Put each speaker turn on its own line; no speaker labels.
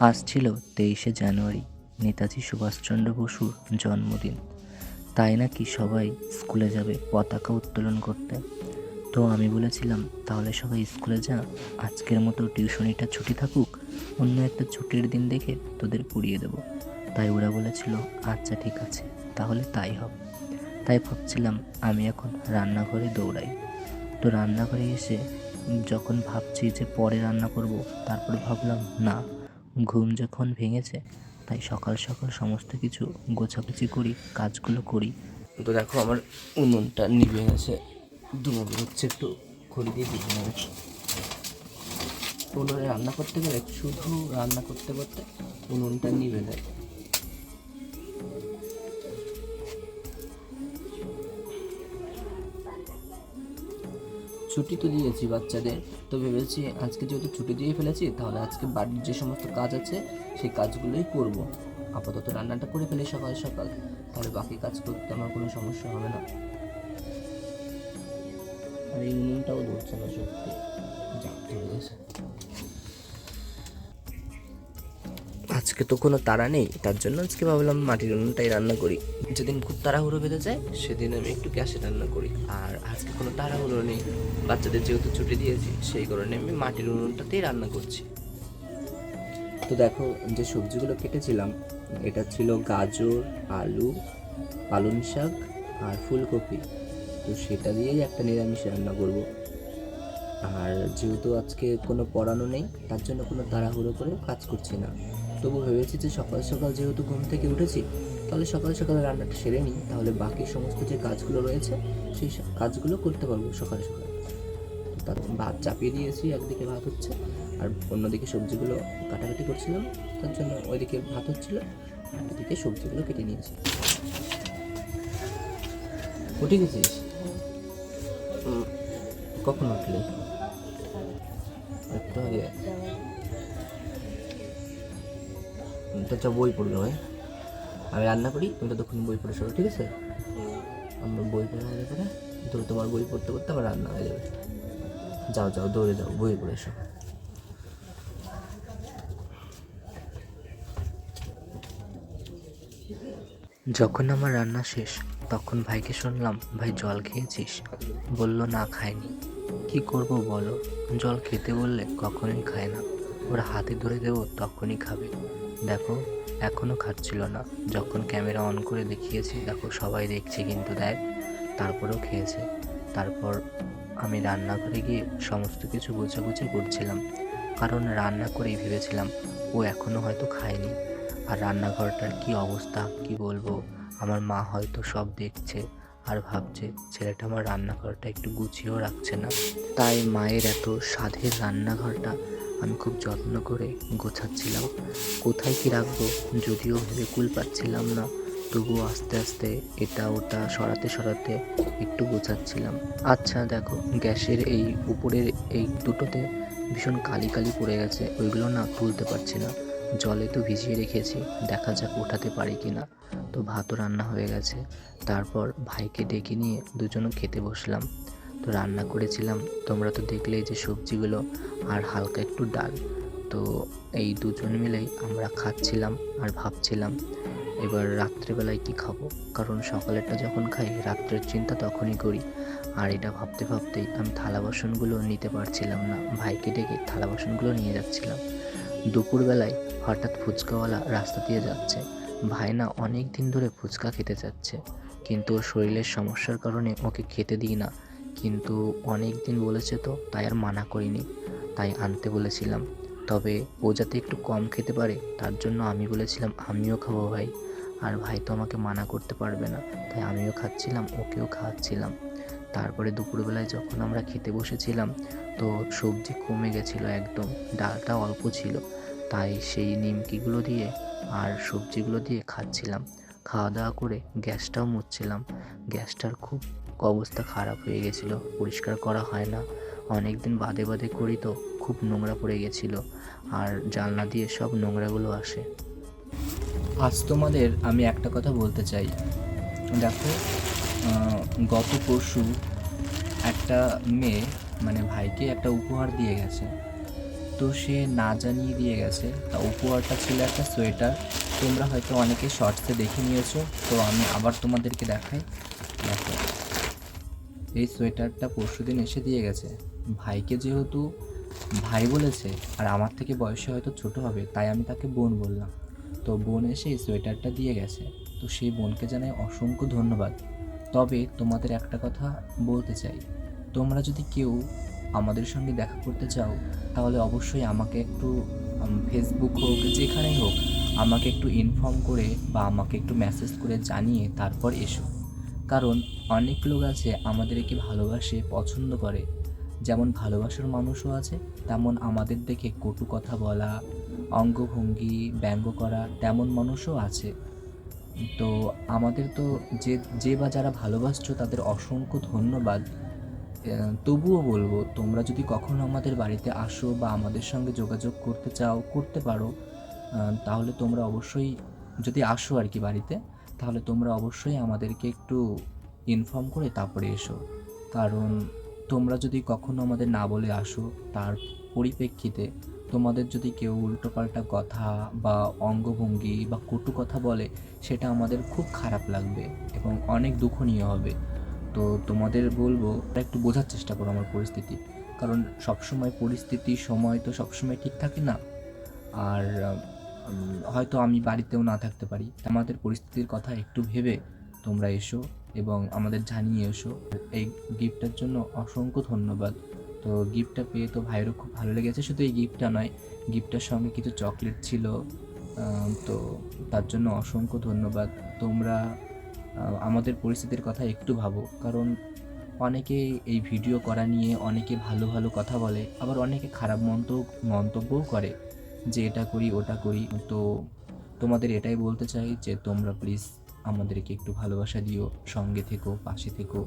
আজ ছিল তেইশে জানুয়ারি, নেতাজি সুভাষচন্দ্র বসুর জন্মদিন। তাই নাকি সবাই স্কুলে যাবে পতাকা উত্তোলন করতে? তো আমি বলেছিলাম, তাহলে সবাই স্কুলে যা, আজকের মতো টিউশনিটা ছুটি থাকুক, অন্য একটা ছুটির দিন দেখে তোদের পুড়িয়ে দেবো। তাই ওরা বলেছিল আচ্ছা ঠিক আছে, তাহলে তাই হবে। তাই ভাবছিলাম, আমি এখন রান্নাঘরে দৌড়াই। তো রান্নাঘরে এসে যখন ভাবছি যে পরে রান্না করব, তারপর ভাবলাম, না ঘুম যখন ভেঙেছে, তাই সকাল সকাল সমস্ত কিছু গোছাগুছি করি, কাজগুলো করি। তো দেখো, আমার উনুনটা নিভে গেছে। ধুমো হচ্ছে একটু খড়ি দিয়ে দিতে হবে উনুনে রান্না করতে গেলে, শুধু রান্না করতে করতে উনুনটা নিভে যায়। ছুটি তো দিয়েছি বাচ্চাদের, তো ভেবেছি আজকে যেহেতু ছুটি দিয়ে ফেলেছি, তাহলে আজকে বাড়ির যে সমস্ত কাজ আছে, সেই কাজগুলোই করব। আপাতত রান্নাটা করে ফেলি সকাল সকাল, তাহলে বাকি কাজ করতে আমার কোনো সমস্যা হবে না। আর এই উনুনটাও ধরছে না সত্যি। যাক, ঠিক গেছে আজকে তো কোনো তাড়া নেই, তার জন্য আজকে ভাবলাম মাটির উনুনটাই রান্না করি। যেদিন খুব তাড়াহুড়ো বেঁধে যায়, সেদিন আমি একটু গ্যাসে রান্না করি। আর আজকে কোনো তাড়াহুড়ো নেই, বাচ্চাদের যেহেতু ছুটি দিয়েছি, সেই কারণে আমি মাটির উনুনটাতেই রান্না করছি। তো দেখো, যে সবজিগুলো কেটেছিলাম, এটা ছিল গাজর, আলু, পালং শাক আর ফুলকপি। তো সেটা দিয়েই একটা নিরামিষ রান্না করব। আর যেহেতু আজকে কোনো পড়ানো নেই, তার জন্য কোনো তাড়াহুড়ো করে কাজ করছি না। তবু ভেবেছি যে সকাল সকাল যেহেতু ঘুম থেকে উঠেছি, তাহলে সকাল সকাল রান্নাটা সেরে নিই। তাহলে বাকি সমস্ত যে কাজগুলো রয়েছে, সেই কাজগুলো করতে পারব সকাল সকাল। তার ভাত চাপিয়ে দিয়েছি, একদিকে ভাত হচ্ছে, আর অন্যদিকে সবজিগুলো কাটাকাটি করছিলাম, তার জন্য ওইদিকে ভাত হচ্ছিল, আর একদিকে সবজিগুলো কেটে নিয়েছি। উঠে গেছিস? কখন উঠলি? একটু আগে। তো চা বই পড়ল ভাই আমি রান্না করি তুমি ততক্ষণ বই পড়ে শোনো, ঠিক আছে? আমরা বই পড়ে হয়ে তো তোমার বই পড়তে পড়তে আমার রান্না হয়ে যাবে। যাও যাও, দৌড়ে যাও, বই পড়ে এসো যখন আমার রান্না শেষ, তখন ভাইকে শুনলাম, ভাই, জল খেয়েছিস? বলল, না খায়নি কি করব বলো? জল খেতে বললে কখনোই খায় না। ওরা হাতে ধরে দেবো, তখনই খাবে। দেখো এখনও খাচ্ছিল না। যখন ক্যামেরা অন করে দেখিয়েছি, দেখো সবাই দেখছে কিন্তু দেখ, তারপরেও খেয়েছে। তারপর আমি রান্নাঘরে গিয়ে সমস্ত কিছু গোছাগুছি করছিলাম। কারণ রান্না করেই ভেবেছিলাম, ও এখনও হয়তো খায়নি। আর রান্নাঘরটার কি অবস্থা, কি বলব? আমার মা হয়তো সব দেখছে আর ভাবছে, ছেলেটা আমার রান্নাঘরটা একটু গুছিয়েও রাখছে না। তাই মায়ের এত স্বাদের রান্নাঘরটা আমি খুব যত্ন করে গোছাচ্ছিলাম। কোথায় কি রাখব যদিও ভেবে কুল পাচ্ছিলাম না, তবুও আস্তে আস্তে এটা ওটা সরাতে সরাতে একটু গোছাচ্ছিলাম। আচ্ছা দেখো, গ্যাসের এই উপরের এই দুটোতে ভীষণ কালি কালি পড়ে গেছে, ওইগুলো না তুলতে পারছি না। জলে তো ভিজিয়ে রেখেছি, দেখা যাক ওঠাতে পারি কি না। তো ভাতও রান্না হয়ে গেছে। তারপর ভাইকে ডেকে নিয়ে দুজনও খেতে বসলাম। তো রান্না করেছিলাম। তোমরা তো দেখলেই যে সবজিগুলো আর হালকা একটু ডাল। তো এই দুজন মিলেই আমরা খাচ্ছিলাম আর ভাবছিলাম এবার রাত্রেবেলায় কি খাব? কারণ সকালেরটা যখন খাই, রাত্রের চিন্তা তখনই করি। আর এটা ভাবতে ভাবতেই আমি থালা বাসনগুলো নিতে পারছিলাম না। ভাইকে ডেকে থালা বাসনগুলো নিয়ে যাচ্ছিলাম। দুপুরবেলায় হঠাৎ ফুচকাওয়ালা রাস্তা দিয়ে যাচ্ছে। ভাই না অনেক দিন ধরে ফুচকা খেতে চাচ্ছে। কিন্তু ওর শরীরের সমস্যার কারণে ওকে খেতে দিই না। কিন্তু অনেক দিন বলেছে তো, তাই আর মানা করিনি। তাই আনতে বলেছিলাম। তবে ও যাতে একটু কম খেতে পারে, তার জন্য আমি বলেছিলাম, আমিও খাব ভাই। আর ভাই তো আমাকে মানা করতে পারবে না, তাই আমিও খাচ্ছিলাম, ওকেও খাওয়াচ্ছিলাম। তারপরে দুপুরবেলায় যখন আমরা খেতে বসেছিলাম, তো সবজি কমে গেছিল একদম, ডালটা অল্প ছিল। তাই সেই নিমকিগুলো দিয়ে আর সবজিগুলো দিয়ে খাচ্ছিলাম। খাওয়া দাওয়া করে গ্যাসটাও মুছছিলাম। গ্যাসটার খুব অবস্থা খারাপ হয়ে গেছিল, পরিষ্কার করা হয় না। অনেক দিন বাদে বাদে করি তো, খুব নোংরা পড়ে গেছিল, আর জানলা দিয়ে সব নোংরাগুলো আসে। আজ তোমাদের আমি একটা কথা বলতে চাই। দেখো গত পরশু একটা মেয়ে মানে ভাইকে একটা উপহার দিয়ে গেছে।
তো সে না জানিয়ে দিয়ে গেছে, তা উপহারটা ছিল একটা সোয়েটার। তোমরা হয়তো অনেকে শর্টসে দেখে নিয়েছো, তো আমি আবার তোমাদেরকে দেখাই। দেখো এই সোয়েটারটা পরশুদিন এসে দিয়ে গেছে। ভাইকে যেহেতু ভাই বলেছে, আর আমার থেকে বয়সে হয়তো ছোট হবে, তাই আমি তাকে বোন বললাম। তো বোন এসে এই সোয়েটারটা দিয়ে গেছে। তো সেই বোনকে জানাই অসংখ্য ধন্যবাদ। তবে তোমাদের একটা কথা বলতে চাই। তোমরা যদি কেউ আমাদের সঙ্গে দেখা করতে চাও, তাহলে অবশ্যই আমাকে একটু ফেসবুক হোক, যেখানেই হোক, আমাকে একটু ইনফর্ম করে বা আমাকে একটু মেসেজ করে জানিয়ে তারপর এসো। কারণ অনেক লোক আছে আমাদেরকে ভালোবাসে, পছন্দ করে। যেমন ভালোবাসার মানুষও আছে, তেমন আমাদের দেখে কটু কথা বলা, অঙ্গভঙ্গি, ব্যঙ্গ করা তেমন মানুষও আছে। তো আমাদের তো যে যে বা যারা ভালোবাসছো তাদের অসংখ্য ধন্যবাদ। তবুও বলব, তোমরা যদি কখনো আমাদের বাড়িতে আসো বা আমাদের সঙ্গে যোগাযোগ করতে চাও, করতে পারো তাহলে তোমরা অবশ্যই যদি আসো আর কি বাড়িতে তাহলে তোমরা অবশ্যই আমাদেরকে একটু ইনফর্ম করে তারপরে এসো। কারণ তোমরা যদি কখনো আমাদের না বলে আসো, তার পরিপ্রেক্ষিতে তোমাদের যদি কেউ উল্টোপাল্টা কথা বা অঙ্গভঙ্গি বা কটু কথা বলে, সেটা আমাদের খুব খারাপ লাগবে এবং অনেক দুঃখনীয় হবে। তো তোমাদের বলব একটু বোঝার চেষ্টা করো আমার পরিস্থিতি। কারণ সবসময় পরিস্থিতি, সময় তো সবসময় ঠিক থাকে না। আর হয়তো আমি বাড়িতেও না থাকতে পারি। আমাদের পরিস্থিতির কথা একটু ভেবে তোমরা এসো এবং আমাদের জানিয়ে এসো। এই গিফটটার জন্য অসংখ্য ধন্যবাদ। তো গিফটটা পেয়ে তো ভাইয়েরও খুব ভালো লেগেছে। শুধু এই গিফটটা নয়, গিফটটার সঙ্গে কিছু চকলেট ছিল। তো তার জন্য অসংখ্য ধন্যবাদ। তোমরা আমাদের পরিস্থিতির কথা একটু ভাবো। কারণ অনেকে এই ভিডিও করা নিয়ে অনেকে ভালো ভালো কথা বলে, আবার অনেকে খারাপ মন্ত মন্তব্যও করে। যে এটা করি, ওটা করি। তো তোমাদের এটাই বলতে চাই যে তোমরা প্লিজ আমাদেরকে একটু ভালোবাসা দিও, সঙ্গে থেকো, পাশে থেকো।